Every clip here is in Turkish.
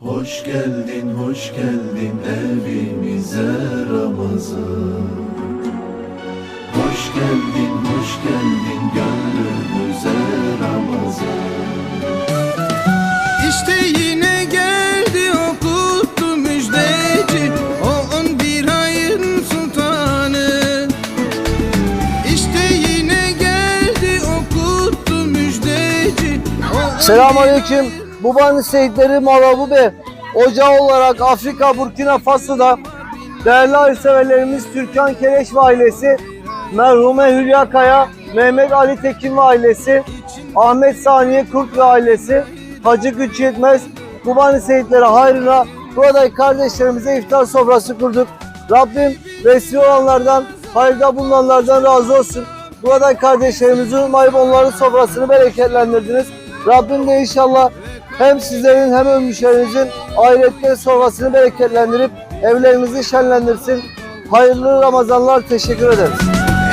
Hoş geldin, hoş geldin evimize Ramazan. Hoş geldin Selamünaleyküm. Mubani Seyitleri Malabu Bey. Ocağı olarak Afrika Burkina Faso'da değerli hayırseverlerimiz Türkan Keleş ve ailesi, merhume Hülya Kaya, Mehmet Ali Tekin ve ailesi, Ahmet Saniye Kurt ve ailesi, Hacı Güç Yetmez, Mubani Seyitleri hayrına buradaki kardeşlerimize iftar sofrası kurduk. Rabbim vesile olanlardan, hayırda bulunanlardan razı olsun. Buradaki kardeşlerimizin umayıp onların sofrasını bereketlendirdiniz. Rabbim de inşallah hem sizlerin hem ölmüşlerinizin ahirette sonrasını bereketlendirip evlerinizi şenlendirsin. Hayırlı Ramazanlar teşekkür ederiz.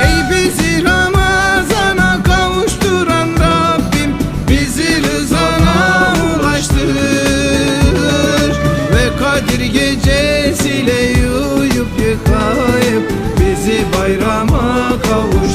Ey bizi Ramazan'a kavuşturan Rabbim bizi rızana ulaştırır ve Kadir gecesiyle yuyup yıkayıp bizi bayrama kavuşturur.